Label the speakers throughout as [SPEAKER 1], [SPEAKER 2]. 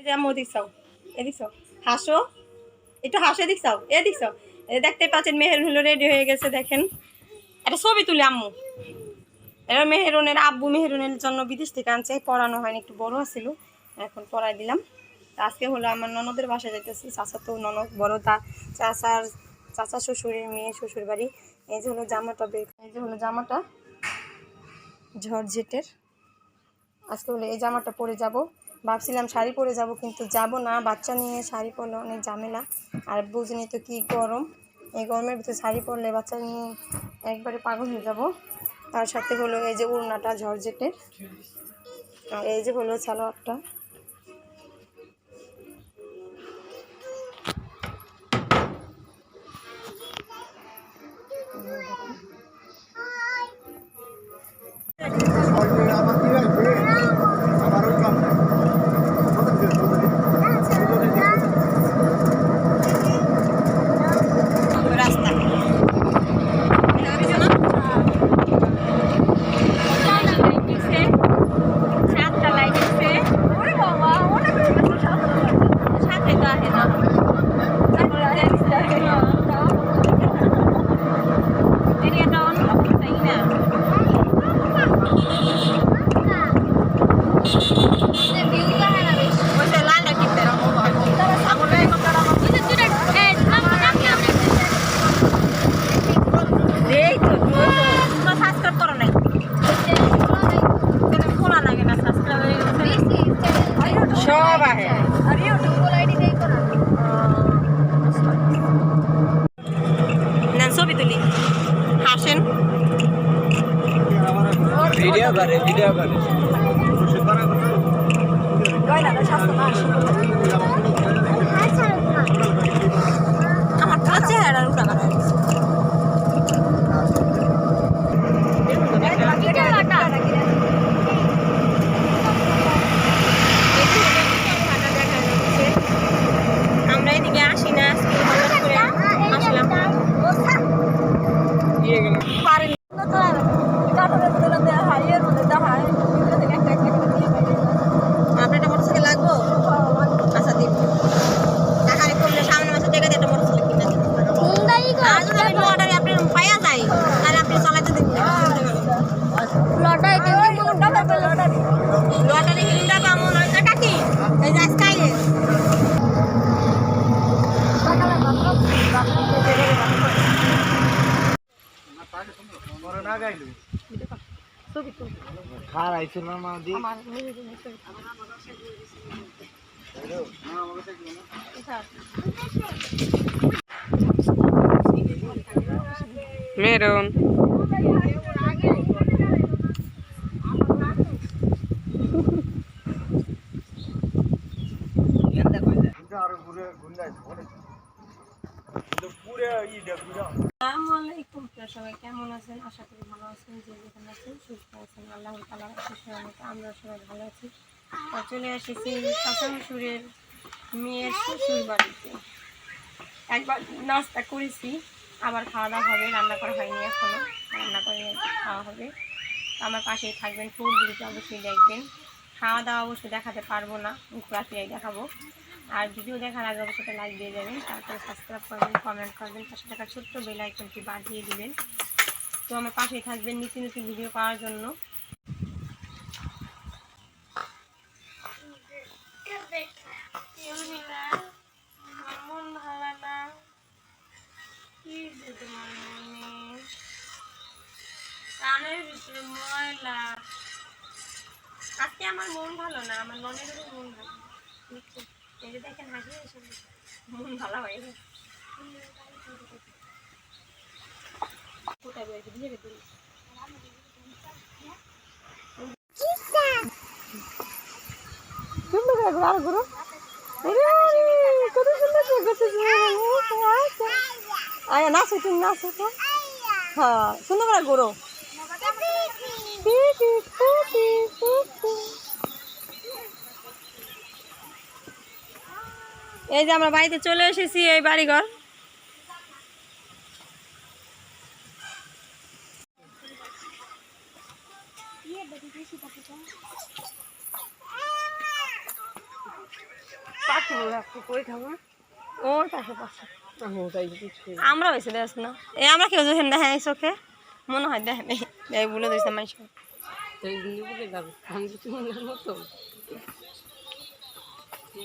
[SPEAKER 1] এই যে এ দিকছাও হাসো। একটু হাসে দিকছাও এ দিকছাও এ দেখতে পাচ্ছেন মেহের হলো রেডি হয়ে গেছে, দেখেন। একটা ছবি তুলি, আম্মু। এবার মেহেরুনের আব্বু মেহেরুনের জন্য বিদেশ থেকে আনছে, পড়ানো হয়নি, একটু বড় ছিল এখন পড়াই দিলাম। আজকে হলো আমার ননদের বাসায় যাইতেছি, চাচা তো ননদ, বড় তা, চাচার চাচা শ্বশুরের মেয়ে শ্বশুর বাড়ি এই যে হলো জামাটা এই যে হলো জামাটা, ঝরঝেটের। আজকে হলো এই জামাটা পরে যাব। ভাবছিলাম শাড়ি পরে যাব, কিন্তু যাব না। বাচ্চা নিয়ে শাড়ি পরলে অনেক ঝামেলা। আর বুঝিনি তো কি গরম। এই গরমের ভিতরে শাড়ি পরলে বাচ্চা নিয়ে একবারে পাগল হয়ে যাব। তার সাথে হলো এই যে উড়নাটা ঝরঝেটের। আর এই যে হলো সালোয়ারটা। এই তো তোমার সাবস্ক্রাইব করো নাই? খোলা লাগে না সাবস্ক্রাইব সব আহে। ছবি তুলি। হাসেন।
[SPEAKER 2] ভিডিও করে ভিডিও করে
[SPEAKER 1] আমার কাছে হেরার উঠা করা আমরা এদিকে আসি না আজকে হঠাৎ করে আসলাম পারেন আপনার একটা মোটরসাইকেল লাগবো? আচ্ছা দিব টাকা কমলে সামনে মাসে টাকা দিয়ে একটা মোটরসাইকেল কিনে দিব আর যদি আমি লটারি আপনি পাইয়া যাই তাহলে আপনি চালাতে দিন লটারি কিনটা পাবো না টাকা কি এই যে আজকে আইলে ছবি তুল
[SPEAKER 2] খার আইছিল না দি
[SPEAKER 1] আমার মেয়ে ছবি মেরুন।
[SPEAKER 2] আর ঘুরে ঘুরে পুরে ইটা ঘুরে
[SPEAKER 1] আসসালামু আলাইকুম আপনারা সবাই কেমন আছেন? আশা করি ভালো আছেন যে যেখানে আছেন সুস্থ আছেন আল্লাহ তালা আশীর্বাদ মতো আমরা সবাই ভালো আছি। আর চলে এসেছি চাচা শ্বশুরের মেয়ের শ্বশুর বাড়িতে। একবার নাস্তা করেছি, আবার খাওয়া দাওয়া হবে, রান্না করা হয়নি এখনও, রান্না করে খাওয়া হবে। আমার পাশেই থাকবেন, ফুল ভিডিওতে অবশ্যই দেখবেন। খাওয়া দাওয়া অবশ্যই দেখাতে পারব না ঘোরাফিরাই দেখাবো। আর ভিডিও দেখার আগে অবশ্যই লাইক দিয়ে যাবেন তারপরে সাবস্ক্রাইব করবেন কমেন্ট করবেন, পাশে থাকা ছোট্ট বেল আইকনটি বাজিয়ে দিবেন। তো আমার পাশেই থাকবেন নিত্য নতুন ভিডিও পাওয়ার জন্য মন ভালো না কি যে তোমার মনে কানের ভিতরে আজকে আমার মন ভালো না, আমার মনেরও মন ভালো। এই দেখেন হাসি মন ভালো হয়ে গেছে। কোথায় বেরিয়েছে বুঝে গেছে সুন্দর করে ঘোরা ঘুরো কত সুন্দর নাচো তুমি, নাচো তো। হ্যাঁ সুন্দর করে ঘুরো এই যে আমরা বাড়িতে চলে এসেছি, এই বাড়িঘর।
[SPEAKER 3] বলে কই খাব
[SPEAKER 1] ওর পাশে। পাশে আমরা দেখ না। এ আমরা কেউ দেখেন দেখেন এই চোখে। মনে হয় দেখেন এই বলে দিয়েছে মানুষ।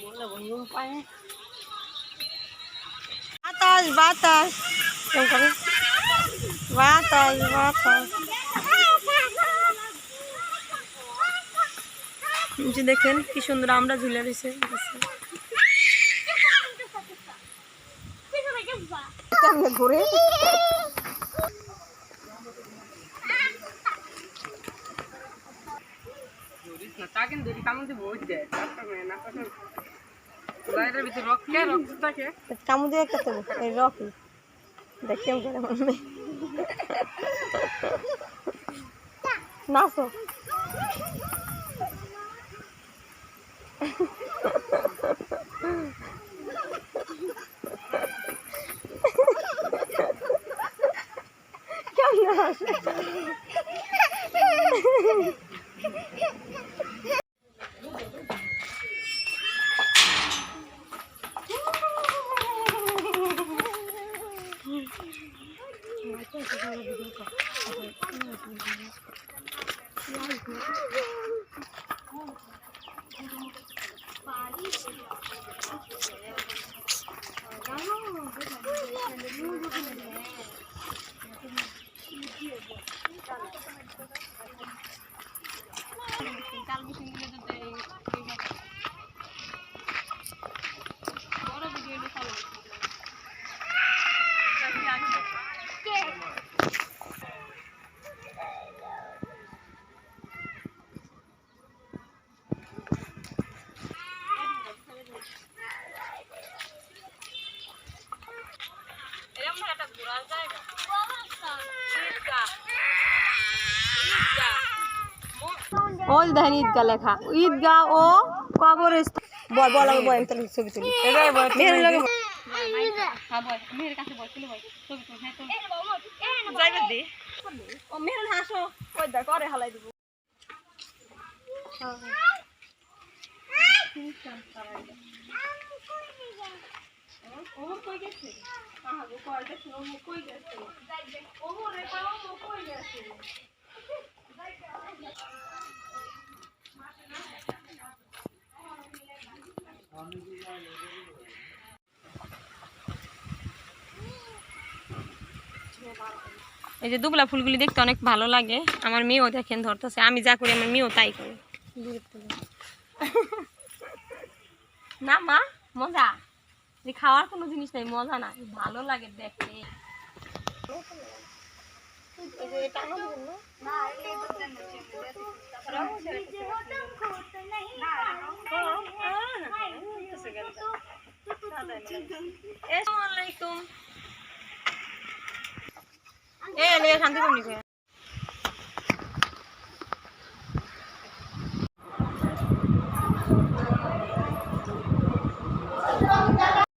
[SPEAKER 3] মনে
[SPEAKER 1] বাতাস বাতাস। কেমন করে? বাতাস বাতাস। দেখেন কি সুন্দর আমরা ঝুলে রয়েছে ঘুরে
[SPEAKER 3] ধরিস না তা কিন্তু ধরি কামড় দিয়ে বই দেয় তারপর মেয়ে না কথা বাইরের ভিতরে রক্ত রক্ত থাকে
[SPEAKER 1] কামু দিয়ে এই রকি দেখ নাচো। Yeah, าม ওই দেখেন ঈদগা লেখা। ঈদগা ও কবর বল বল আমি বল তাহলে ছবি তুলি।
[SPEAKER 3] এটাই বল
[SPEAKER 1] মেহের লাগে
[SPEAKER 3] যাইবে দি।
[SPEAKER 1] ও মেহের হাসো। ওই দেখ করে হালাই দিব। এই যে দুবলা ফুলগুলি দেখতে অনেক ভালো লাগে। আমার মেয়েও দেখেন ধরতেছে, আমি যা করি আমার মেয়েও তাই করে। না মা, মজা। যে খাওয়ার কোনো জিনিস নেই, মজা না, ভালো লাগে দেখতে। আসসালামাইকুম এ লে শান্তি কমনি